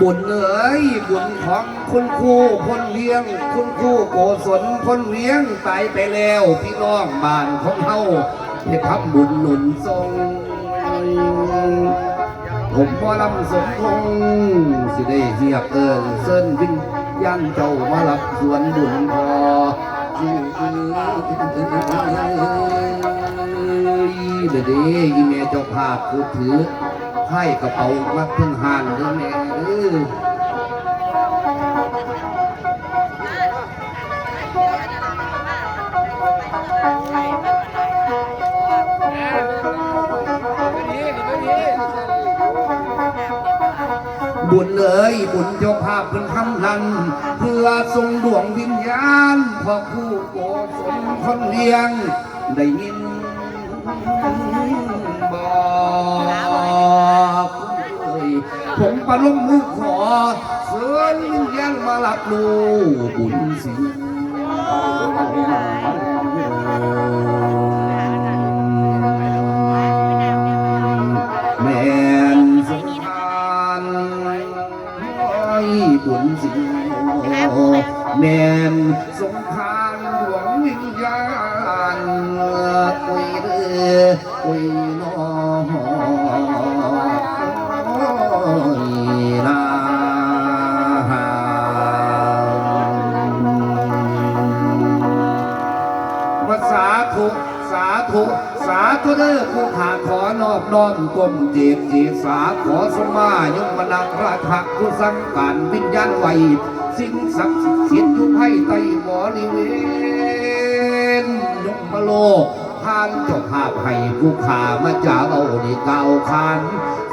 บุญเอ๋ยบุญของคุณครูคนเลี้ยง คุณครูโกศลคนเลี้ยงตายไปแล้วพี่น้องบ้านของเฮาให้ทำบุญหนุนทรงผมบ่ลำสมพงสิได้เรียกเอิญเส้นวิญญาณเจ้ามารับสวนบุญพอเดี๋ยวนี้อีเมเจ้าภาพผู้ถือให้กระเป๋ามาเพิ่งหานเด้อแม่เด้อ บุญเลยบุญเจ้าภาพเป็นคำนั้น เพื่อทรงดวงวิญญาณพ่อผู้โกศลคนเลี้ยง ได้ยิน ปะลงมือขอเชิญวิญญาณมาลับลูบุญสิแกลมเจีบจีสาขอสมายมนักราทักผู้สังการวิญญาณไวสิ่งศักดิ์สิทธิ์อยู่ให้ไตบริเวณยมมโลกทานเจ้าภาพให้ผู้ขามาจ่าเอาดีเก่าวขาน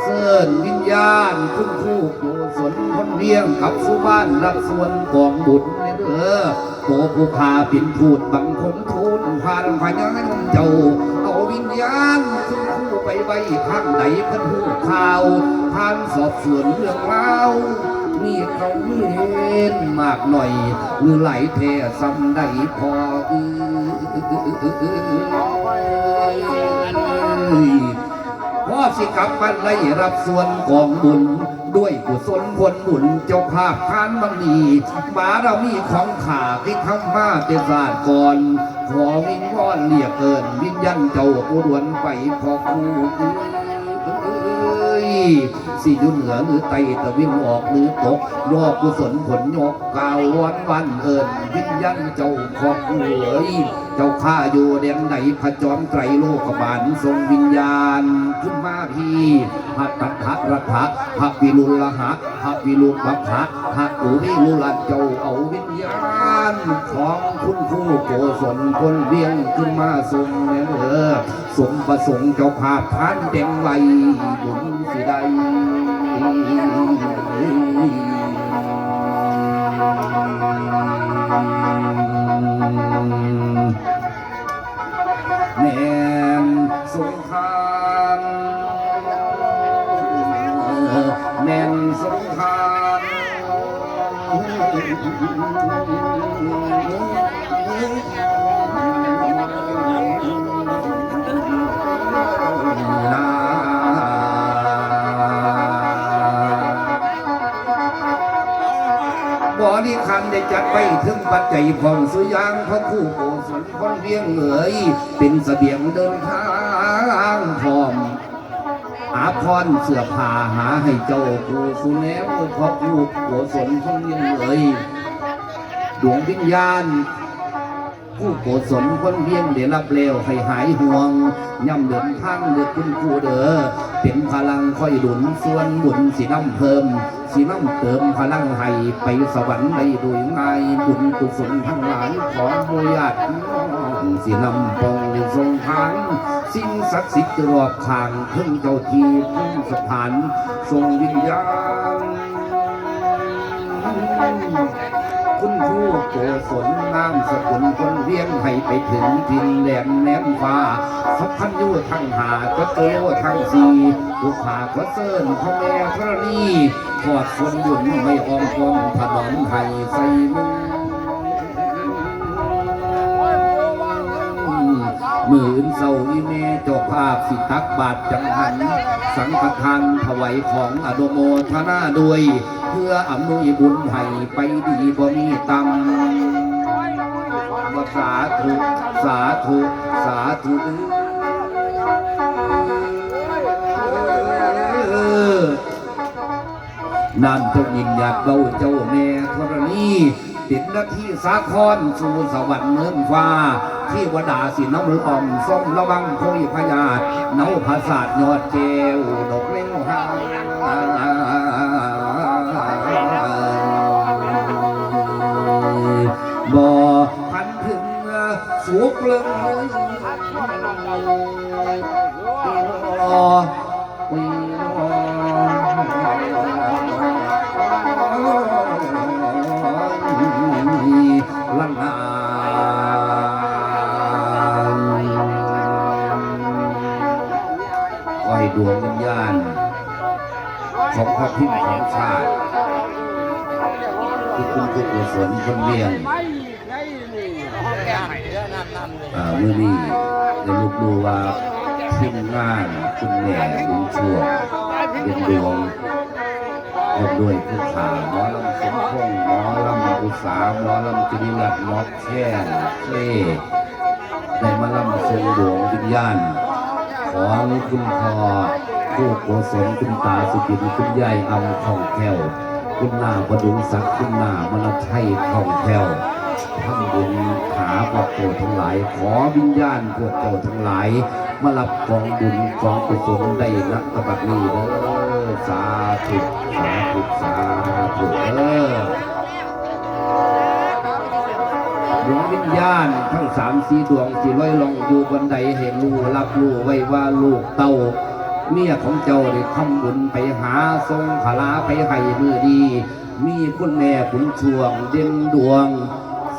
เสิญวิญญาณคุณครูโกศลคนเลี้ยงกับสุบ้านรับส่วนกองบุญเด้อโกผู้พาปินพูดบังคมทูลผ่านพญานเจ้าเอาวิญญาณคุณคู่ ไปไว้ข้างไหนเพิ่นหูข่าวผ่านสอบสวนเรื่องราวมีเขามีเห็นมากหน่อยมือไหลเทซ้ำได้พอเอ้ยพ่อสิกลับมาไล่รับส่วนกองบุญด้วยกุศลผลบุญเจ้าภาพทานบังนีบารมีของขาที่ทำมาเตศาสตร์ก่อน ขอวิงวอนเรียกเอินวิญญาณเจ้าอุดวนไปขอคู่เอ้ยสิอยู่เหนือหรือไตตะวิ่งออกหรือตกยอกกุศลผลยกกาววันวันเอินวิญญาณเจ้าขอคู่เอ้ย เจ้าข้าอยู่แดนไหนพระจอมไตรโลกบาลทรงวิญญาณขึ้นมาพี่พระตัทธรัฐะพระวิรุลหะพระวิรุปัพพะพระอุริลุลเจ้าเอาวิญญาณ ของคุณครูโกศลคนเวียงขึ้นมาทรงแน่เอสมประสงค์เจ้าภาพทานเต็มไว้บุญสิได้แนาบริคันได้จัดไปถึงปัจจัยของสุยางพระคู่โกศลคนเวียงเหนื่อยเป็นเสบียงเดินทางพร้อม หาพรเสื้อผ้าหาให้เจ้าผู้สุแนวพระคู่โกศลคนเวียงเหนื่อยดวงวิญญาณผู้โกศลคนเวียงได้รับเลวให้หายห่วงย่ำเดินทางเดือดคุณครูเด้อเป็นพลังคอยดุนส่วนบุญสีน้ำเพิ่มสีน้ำเติมพลังให้ไปสวรรค์ได้โดยง่ายบุญกุศลทั้งหลายของโมญาติ สีน้ำปองในทรงทางสิ่งศักดิ์สิทธิ์รอบข้างเพิ่งเจ้าที่พึ่งสถานทรงวิญญาณคุณครูโกศลนามสกุลคนเวียงให้ไปถึงทินแหลมแหลมฟ้าสักพันอยูทั้งหาก็โตทั้งสีลูกขาก็เซินพ่อแม่ธรณีทอดส่วนบุญไม่ออมกองถนอมให้ใส่มือ มืออื่นเศร้าอีเมเจ้าภาพสิตักบาทจังหัน สังฆทานถวายของอโดโมทนาด้วยพื่ออำนวยบุญให้ไปดีบ่มีตังว่าสาธุสาธุสาธุเออนานเจ้าหญิงอยากเบาเจ้าแม่ธรณีติดหน้าที่สาครสู่สวรรค์เมืองฟ้า ที่วดาสีน้ำล้อมส้มระวังโคยพยาธเนาภาษาทยอดเจวดกเล่งหาบ่พันถึงสุกเลิงอ้อ ของพระพิมพ์ของชาติที่คุณคือกุศลคนเลี้ยงเมื่อนี้ได้ลูกดูว่าทีมงานคุณแม่บุญช่วเป็นดวงรวมด้วยผู้ขาหมอลำสมพงษ์หมอลำอุตสาหมอลำจิริรัตหมอแช่เล่ได้มาลำทรงดวงวิญญาณของคุณพ่อ ผู้โกศลคุณตาสุกินคุณยายอำของแก้วคุณนาประดุงศักดิ์คุณนามนชัยของแก้วทำบุญขาพวกโตทั้งหลาย ขอวิญญาณพวกเจ้าทั้งหลาย มารับกองบุญกองกุศลได้นักตบัดนี้เด้อสาธุสาธุสาธุเด้อดวงวิญญาณทั้งสามสีดวงที่ลอยลองอยู่บนใดเห็นรู้รับรู้ไว้ว่าลูกเต้า เมียของเจ้าได้ทำบุญไปหาทรงขลาไปให้มือดี มีคุณแม่ขุนช่วงเด่นดวง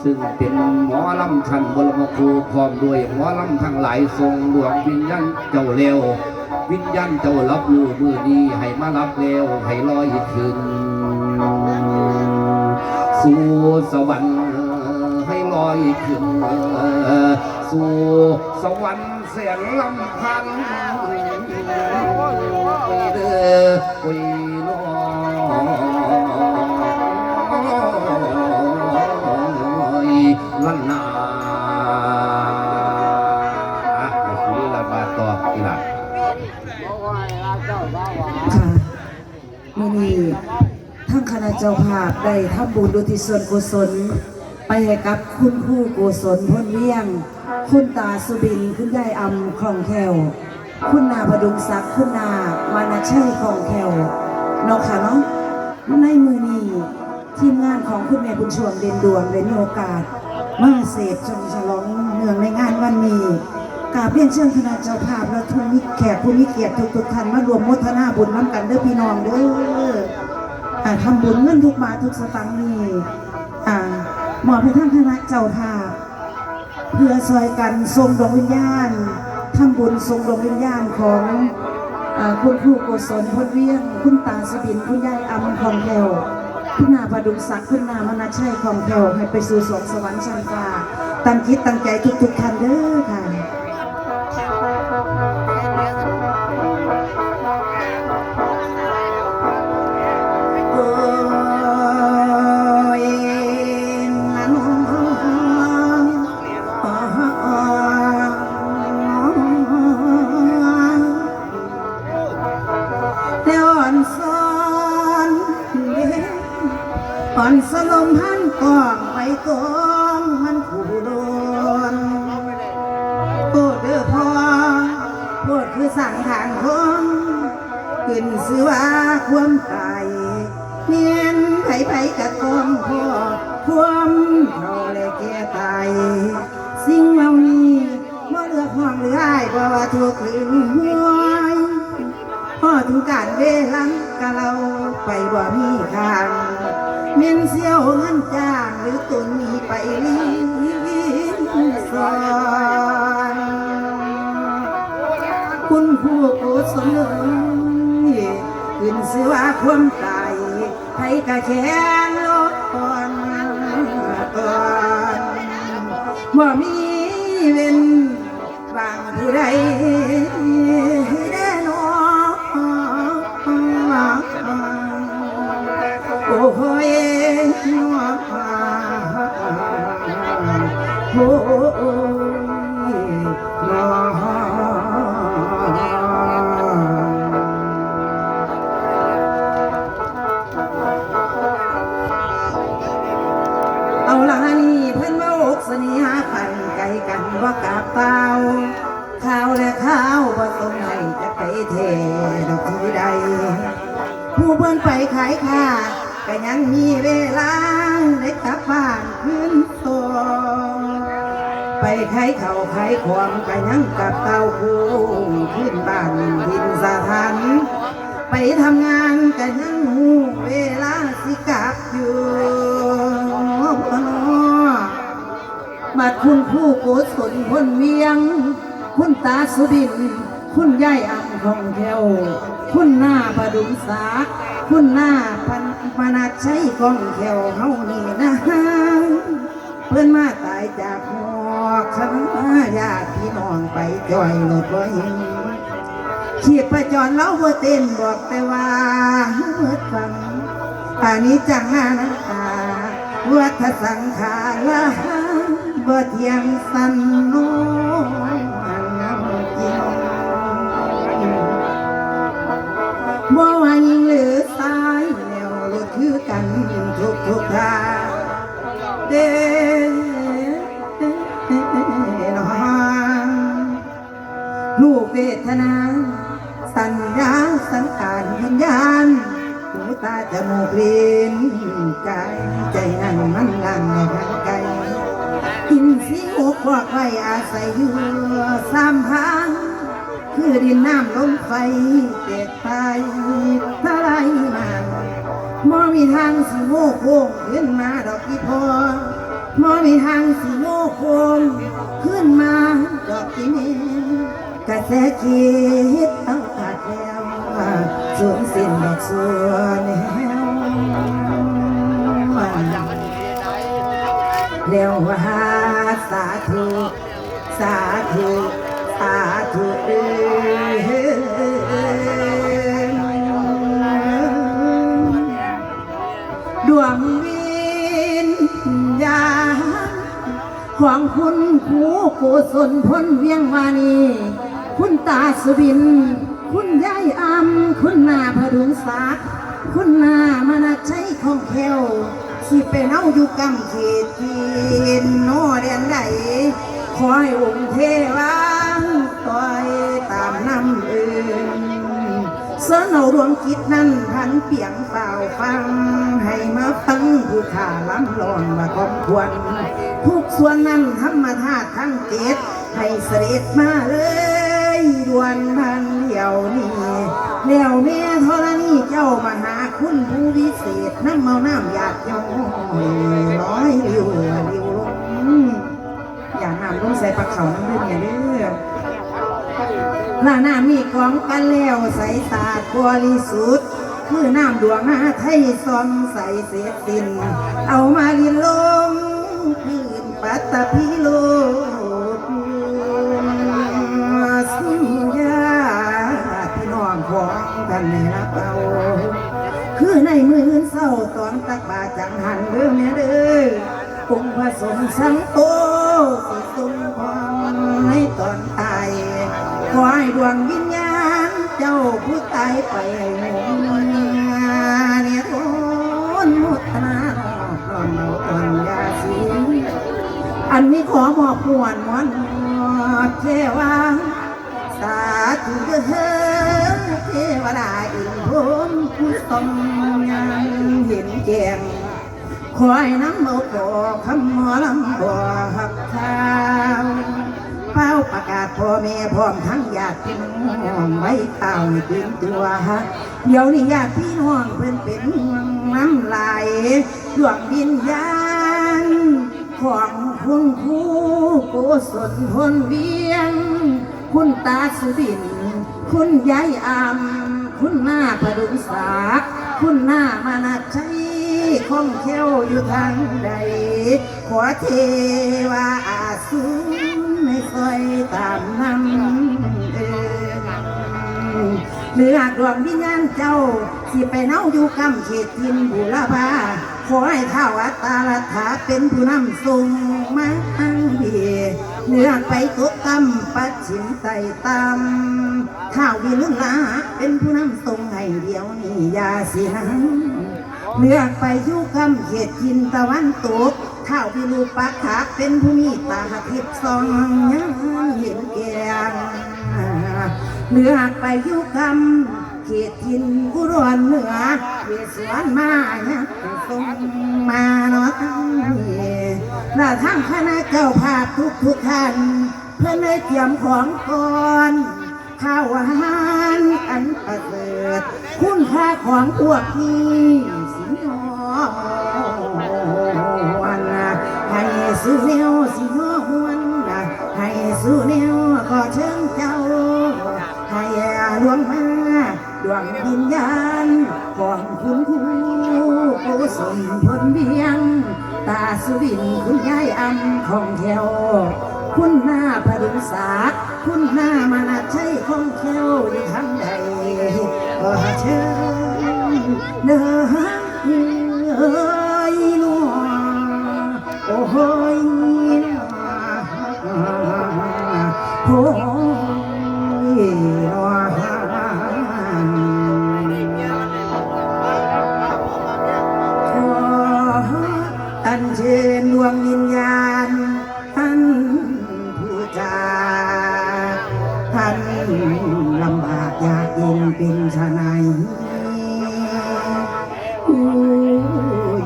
ซึ่งเป็นหมอลำชันบรมครูพร้อมด้วยหมอลำทั้งหลายทรงดวงวิญญาณเจ้าเร็ว วิญญาณเจ้ารับรู้มือนี้ให้มารับเร็วให้ลอยขึ้น สู่สวรรค์ให้ลอยขึ้น สู่สวรรค์แสนลำพันเด้อคุยน้อยลันนาอะคุยละบาต่ออีหล่ะค่ะมื่อนี้ทั้งคณะเจ้าภาพได้ทำบุญดุทิศส่วนกุศลไปให้กับคุณครูกุศลพ้นเวียง คุณตาสุบินคุณยายอำคลองแคล่วคุณนาพดุงศักดิ์คุณนามานาชัยคลองแคลวเนาะค่ะเนาะในมือนี้ทีมงานของคุณแม่บุญชวงเด่นดวงได้มีโอกาส มาเสพชมฉลองเนื่องในงานวันนี้กาบเรียนเชิญคณะเจ้าภาพและทุกมิแขกผู้มีเกียรติทุกๆท่านมารวมมทนาบุญน้ำกันเด้อพี่น้องเด้ออ่าทำบุญเงินทุกบาททุกสตางค์นี่อ่ามอบให้ท่านคณะเจ้าภาพ เพื่อซอยกันทรงดวงวิญญาณทำบุญทรงดวงวิญญาณของอคุณครูโกศลพนเวียง คุณตาสบินคุณยายอำของแถวคุณนาประดุงศักดิ์คุณนามนาชัยของแถวให้ไปสู่สวงสวรรค์ชั้นฟ้าตั้งคิดตั้งใจทุกๆท่านเด้อค่ะะต้อมพ่อความเท่าและแก่ตายสิ่งเหล่านี้บ่อเลือกห้องหรืออ้ายบ่ว่าทุกข์หรือห่วยพ่อถึงการเวลังกะเราไปบ่มีทางเมียนเสียวเงินจ้างหรือตุนมีไปลีสอนคุณผู้กุศลขึ้นเสิว่าความตายให้กะแค้ บ่มีเว้นบางผู้ใดแน่นอโอ้ยนอโอ้ยอ เดอกที่ใด ผู้เพิ่นไปขายข้าก็ยังมีเวลาได้กลับบ้านคืนตัวไปขายเข่าขายของก็ยังกับเต้าคูขึ้นบ้านดินสถานไปทำงานก็ยังหูเวลาสิกลับอยู่บัดคุณผู้โกศลพ้นเวียง คุณตาสุบิน คุณยายอ่ำ ของแถวคุณหน้าประดุมสา คุณหน้าพันปนาใช้กองแถวเฮานี่นะเพื่อนมาตายจากหอกคำญาติพี่น้องไปจ่อยรถบ่เห็นขีดประจรเล่าบ่เต้นบอกแต่ว่าเมื่อฟังอันนี้จังหน้าน้ำตาวัฏสังขารบ่เทียงสันโน ทุกทุกทางเดนองลูกเวทนา สัญญาสังขารวิญญาณหูตาจมูกลิ้นกายใจนั่นมันนั่งในพันไกลกินสีอกพวกไว้อาศัยอยู่สามพางคือดินน้ำลมไฟเปียกตายทลายมา มอมีทางสิโง่โค้งขึ้นมาดอกที่พอมอมีทางสิโง่โค้งขึ้นมาดอกที่นี้กระแสคิดเอาขาดแล้วสูญสิ้นดอกส่วนแล้วว่าสาธุ สาธุ สาธุเอ้ ของคุณครูโกศลพ้นเวียงวานี คุณตาสุบิน คุณยายอำคุณนาพดุงศักดิ์คุณนามานาใช้ของแควสิเป็นเอาอยู่กำเขตทีนโนเรียนใดขอให้องค์เทวาต่อยตามน้ำเอื่นเสนเอาดวงจิต นั้นพันเปียงเปล่าฟัง ให้มาฟังผู้ข่าล้ำลอนมาคบควรทุกส่วนนั้นธรรมธาตุทั้งเจ็ดให้เสด็จมาเลยดวนพันเดียวนี้แล้วแม่ธรณีเจ้ามาหาคุณผู้วิเศษน้ำเมาน้ำหยาดย้อยร้อยเริวเริวลงอย่านำลงใส่ปลาเขาน้ำเลือดเนี่ยเด้อ หน้าน้ำมีของกันแล้วใสสะอาดบริสุทธิ์คือน้ำดวงนาไทยซอมใสเสียสิน เอามาลินลงพื้นปัตตพีโลสุญาพี่น้องของกันในรับเอาคือในมือเศร้าตอนตักบาจังหันเรื่องนี้เด้อองผสมสังโตสิสมพรในตอนตาย ขอให้ดวงวิญญาณ เจ้าผู้ตายไปหงเนี่ยโอนมุทนาตอนเราตอนยาสีอันนี้ขอมอบมวนมวนเทวาสาธุเด้อเทวดาอินพรมผู้ทรงยังเห็นแจ้งขอให้น้ำเอาขอคำหมอลำบ่หักเท้า เป้าประกาศพ่อแม่พร้อมทั้งญาติพี่น้องไว้เต่าตื่นตัวเดี๋ยวนี้ญาติพี่น้องเพิ่นเป็นน้ำลายดวงวิญญาณของคุณครูโกศลพลเวียง คุณตาสุบิน คุณยายอามคุณหน้าประดุงศาสคุณหน้ามานาชัยคงเขี้ยวอยู่ทางใด ขอเทวาอาสู ค่อยตามนำเอ่ยเลือกดวงวิญญาณเจ้า สิไปเน่าอยู่กำเขตทินบุรพาขอให้ท้าวอัตตาลัทธาเป็นผู้นำทรงมาอังเดีเลือกไปตกกำปัดชิมไต่ตำท้าววิลุลาเป็นผู้นำทรงให้เดียวนี้อยาสิหันเลือกไปอยู่กำเขตทินตะวันตก ท้าววิลูปักขาเป็นผู้มีตาทิพย์สองยังเห็นแก่งเหลือไปยุกรรมเขตทินอุดรเหนือเวสวนมาเนี่ยส่งมาเนาะทั้งนี้และทั้งคณะเจ้าภาพทุกทุกท่านเพื่อเลยเตรียมของก่อนข้าวอาหารอันประเสริฐคุณค่าของพวกนี้ สู้เนียวสิยอวันนะให้สู้เนียวก็เชิญเจ้า ให้ดวงมาดวงวิญญาณของคุณครูกุศลผลเบียง ตาสุวินคุณยายอำของแถวคุณหน้าพดุงศาสตร์คุณหน้ามานาใช้ของแถวอยู่ทางใดก็เชิญเดินเอ้ยนัวโอ้ย โอ้ยนัวขออัญเชิญดวงวิญญาณท่านผู้จาท่านลำบากยากเย็นเป็นชไนผู้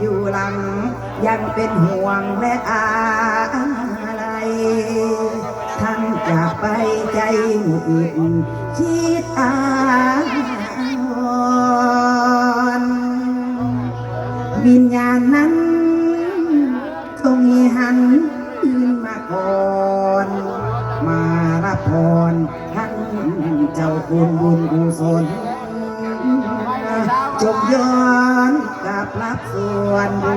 อยู่หลังยังเป็นห่วงและอะ คิดอาวรณ์วิญญาณนั้นต้องมีหันคืนมาก่อนมารับพรท่านเจ้าคุณบุญกุศลจงย้อนกลับรับส่วนบุ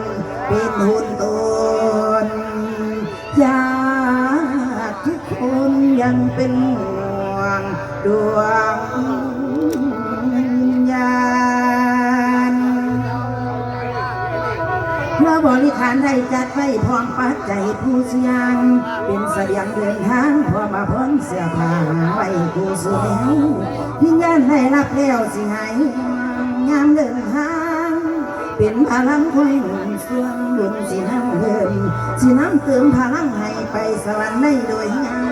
ญเป็นหุนตน ยังเป็นห่วงดวงวิญญาณเมื่อบริขารได้จัดไว้พร้อมปัจจัยผู้เสียง เป็นเสียงเดินทางพอมาพ้นเสื้อผ้าไว้ผู้สวยพิญญาณได้รับแล้วสิหายงามเดินทางเป็นพลังคอยหนุนเส่วนบุญสิน้ำเดิมสิน้ำเติมพลังให้ไปสวรรค์ได้โดยงาย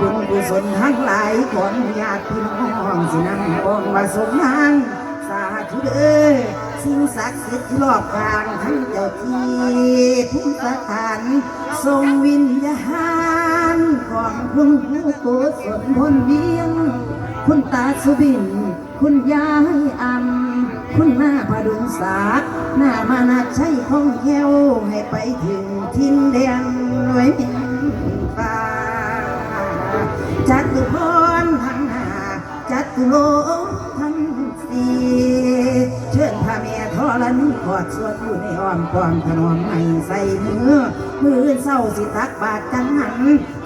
บุญกุศลทั้งหลายของญาติพี่น้องสิน้ำบองมาสมทางสาธุเด้อสิ่งศักดิ์สิทธิ์รอบกลางทั้งเจ้าที่ผู้สถานทรงวิญญาณของคุณผู้โกศลพลเวียง คุณตาสุบิน คุณยายอำคุณหน้าพดุงศาสตร์หน้ามานาใช้ของแก้วให้ไปถึงทินแดงรวยเป็นฟ้า จัตุพรทั้งหาจัตุโลกทั้งสี่เชิญพระแม่ธรณีกอดสวดอยู่ในอ้อมกอมถนอมให้ใส่มือมือเศร้าสิตักบาทจังหัน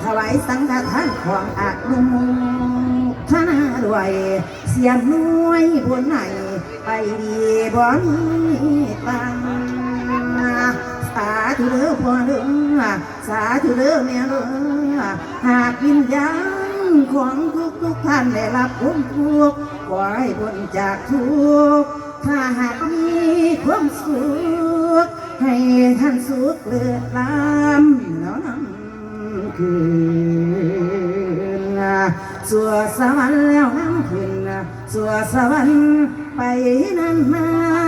ถวายสังฆทานของอานุโมทนาด้วยเสียมน้วยบนไหนไปดีบ่มีตังสาธุเด้อพ่อเด้อสาธุเด้อแม่เด้อหากวิญญาณ ของทุกทุกๆท่านได้รับผลทุกข์ขอให้พ้นจากทุกข์ถ้าหากมีความสุขให้ท่านสุขเลือดลำแล้วนำคืนสัวสวรรค์แล้วนำคืนสัวสวรรค์ไปนั้นมา